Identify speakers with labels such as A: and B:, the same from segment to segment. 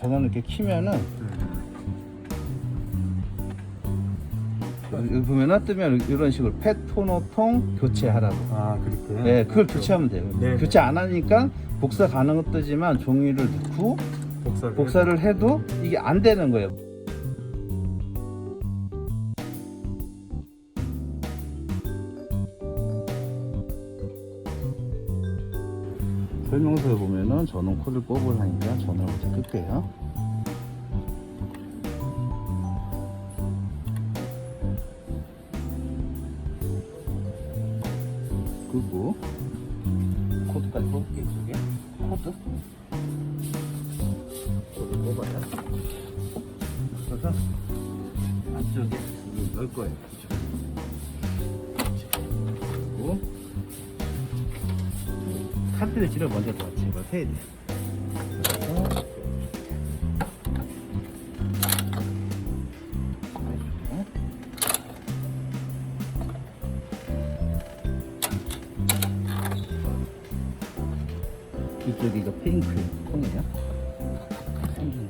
A: 전원을 이렇게 키면은 여기 보면은 뜨면 이런 식으로 펫 토너통 교체하라고.
B: 아 그렇게.
A: 네, 그걸 교체하면 돼요.
B: 네.
A: 교체 안 하니까 복사 가능은 뜨지만 종이를 넣고
B: 복사를.
A: 복사를 해도 이게 안 되는 거예요. 설명서에 보면은 전원 코드를 뽑으라니까 전원을 먼저 끌게요. 끄고 코드까지 뽑을게요, 이쪽에. 코드. 코드 뽑아요. 그래서 안쪽에 넣을 거예요. 그리고 카트리지를 먼저 더 제거해야 돼요. 그래서 이쪽이 이거 핑크. 생긴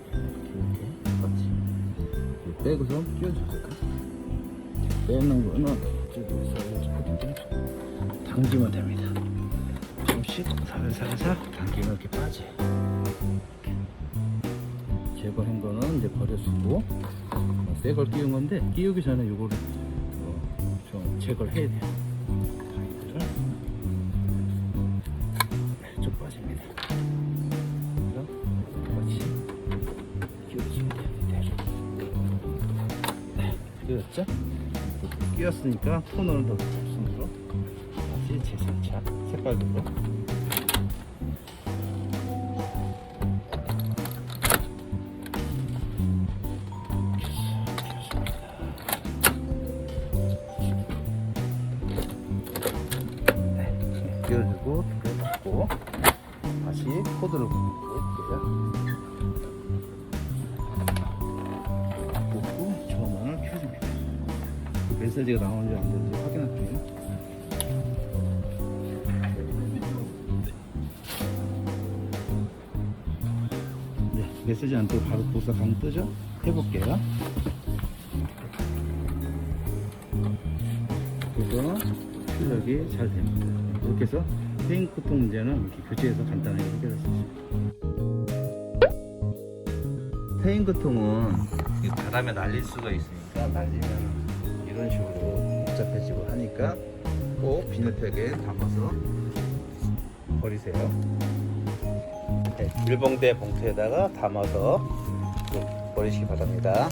A: 이렇게 빼고서 끼워줄게요. 빼는 거는 이쪽에서 이렇게 당기면 됩니다. 조금씩 살살살 당기면 이렇게. 이렇게. 제거한 거는 이제 버려주고 새 걸 끼운 건데 끼우기 전에 요거를 어, 좀 제거를 해야 돼요. 가위를 쭉 빠집니다. 같이 끼워주면 돼요. 밑에로. 네, 끼웠죠? 끼웠으니까 톤을 더 손으로 다시 재생차 색깔별로 네, 끼워주고 끼워주고 다시 코드를. 그 메시지가 나오는지 안 되는지 확인할게요. 네, 메시지 안 뜨고 바로 보석 가면 뜨죠? 해볼게요. 그래서 출력이 잘 됩니다. 이렇게 해서 페인크통 문제는 이렇게 교체해서 간단하게 해결할 수 있습니다. 페인크통은 바람에 날릴 수가 있으니까 날리면 이런 식으로 복잡해지고 하니까 꼭 비닐팩에 담아서 버리세요. 네, 밀봉대 봉투에다가 담아서 버리시기 바랍니다.